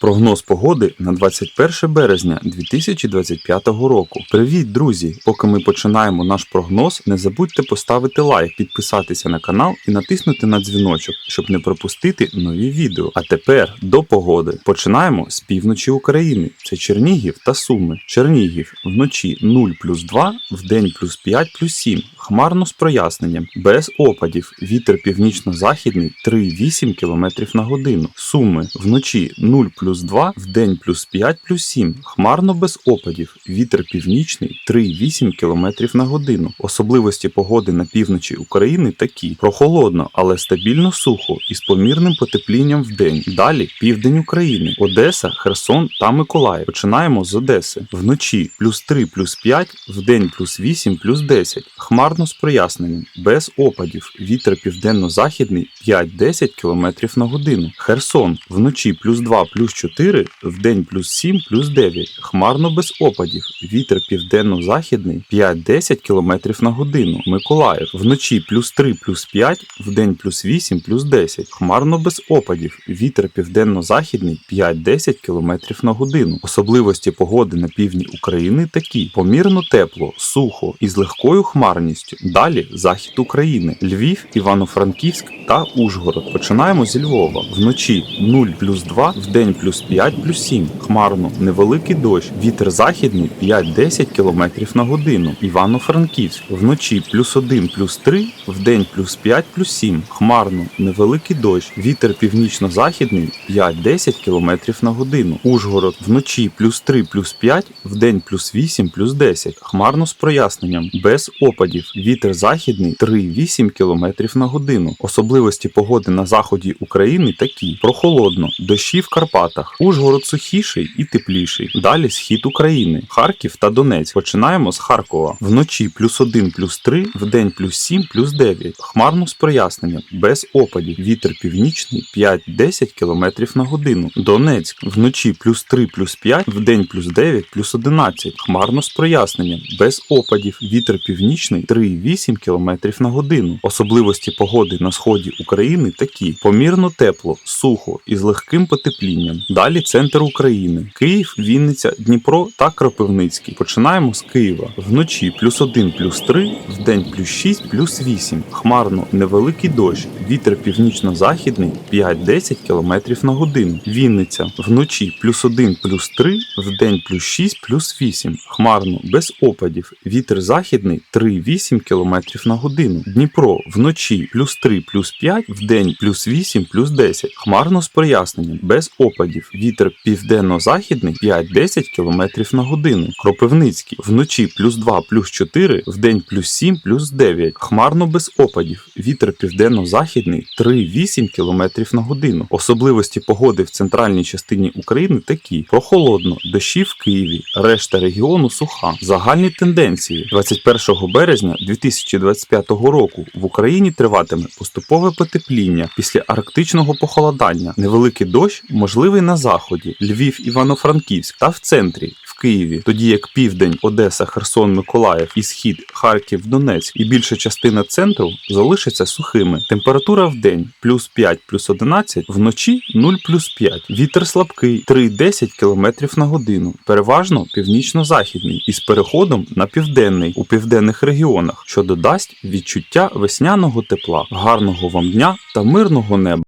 Прогноз погоди на 21 березня 2025 року. Привіт, друзі! Поки ми починаємо наш прогноз, не забудьте поставити лайк, підписатися на канал і натиснути на дзвіночок, щоб не пропустити нові відео. А тепер до погоди. Починаємо з півночі України. Це Чернігів та Суми. Чернігів вночі 0 плюс 2, вдень плюс 5 плюс 7. Хмарно з проясненням, без опадів. Вітер північно-західний 3,8 км на годину. Суми вночі 0 плюс 2, вдень плюс 5 плюс 7. Хмарно без опадів. Вітер північний 3,8 км на годину. Особливості погоди на півночі України такі: прохолодно, але стабільно сухо із помірним потеплінням вдень. Далі південь України, Одеса, Херсон та Миколаїв. Починаємо з Одеси. Вночі плюс 3 плюс 5, вдень плюс 8 плюс 10. Хмарно з проясненням, без опадів. Вітер південно-західний 5-10 км на годину. Херсон вночі плюс 2 плюс 4, вдень плюс 7 плюс 9. Хмарно без опадів. Вітер південно-західний 5-10 км на годину. Миколаїв вночі плюс 3 плюс 5, вдень плюс 8 плюс 10. Хмарно без опадів. Вітер південно-західний 5-10 км на годину. Особливості погоди на півдні України такі: помірно тепло, сухо і з легкою хмарністю. Далі захід України, Львів, Івано-Франківськ та Ужгород. Починаємо зі Львова. Вночі 0 плюс 2, вдень плюс 5 плюс 7. Хмарно, невеликий дощ. Вітер західний 5-10 км на годину. Івано-Франківськ. Вночі плюс 1 плюс 3, вдень плюс 5 плюс 7. Хмарно, невеликий дощ. Вітер північно-західний 5-10 км на годину. Ужгород. Вночі плюс 3 плюс 5, вдень плюс 8 плюс 10. Хмарно з проясненням. Без опадів. Вітер західний 3,8 км на годину. Особливості погоди на заході України такі: прохолодно, дощі в Карпатах, Ужгород сухіший і тепліший. Далі схід України, Харків та Донець. Починаємо з Харкова. Вночі плюс 1 плюс 3, вдень плюс 7 плюс 9. Хмарно з проясненням, без опадів. Вітер північний 5-10 км на годину. Донецьк вночі плюс 3 плюс 5, вдень плюс 9 плюс 11. Хмарно з проясненням, без опадів. Вітер північний 3,8 км на годину. Особливості погоди на сході України такі: помірно тепло, сухо і з легким потеплінням. Далі центр України: Київ, Вінниця, Дніпро та Кропивницький. Починаємо з Києва. Вночі плюс 1 плюс 3, вдень плюс 6 плюс 8. Хмарно, невеликий дощ. Вітер північно-західний 5-10 км на годину. Вінниця вночі плюс 1 плюс 3, вдень плюс 6 плюс 8. Хмарно, без опадів. Вітер західний 3,8 км на годину. Дніпро вночі плюс 3 плюс 5, вдень плюс 8 плюс 10. Хмарно з проясненням, без опадів. Вітер південно-західний 5-10 км на годину. Кропивницький вночі плюс 2 плюс 4, вдень плюс 7 плюс 9. Хмарно без опадів. Вітер південно-західний 3,8 км на годину. Особливості погоди в центральній частині України такі: прохолодно, дощі в Києві, решта регіону суха. Загальні тенденції 21 березня 2025 року в Україні триватиме поступове потепління після арктичного похолодання. Невеликий дощ можливий на заході, Львів, Івано-Франківськ та в центрі. в Києві, тоді як південь, Одеса, Херсон, Миколаїв і схід, Харків, Донецьк і більша частина центру залишаться сухими. Температура в день плюс 5 плюс 11, вночі 0 плюс 5. Вітер слабкий 3-10 км на годину, переважно північно-західний, із переходом на південний у південних регіонах, що додасть відчуття весняного тепла, гарного вам дня та мирного неба.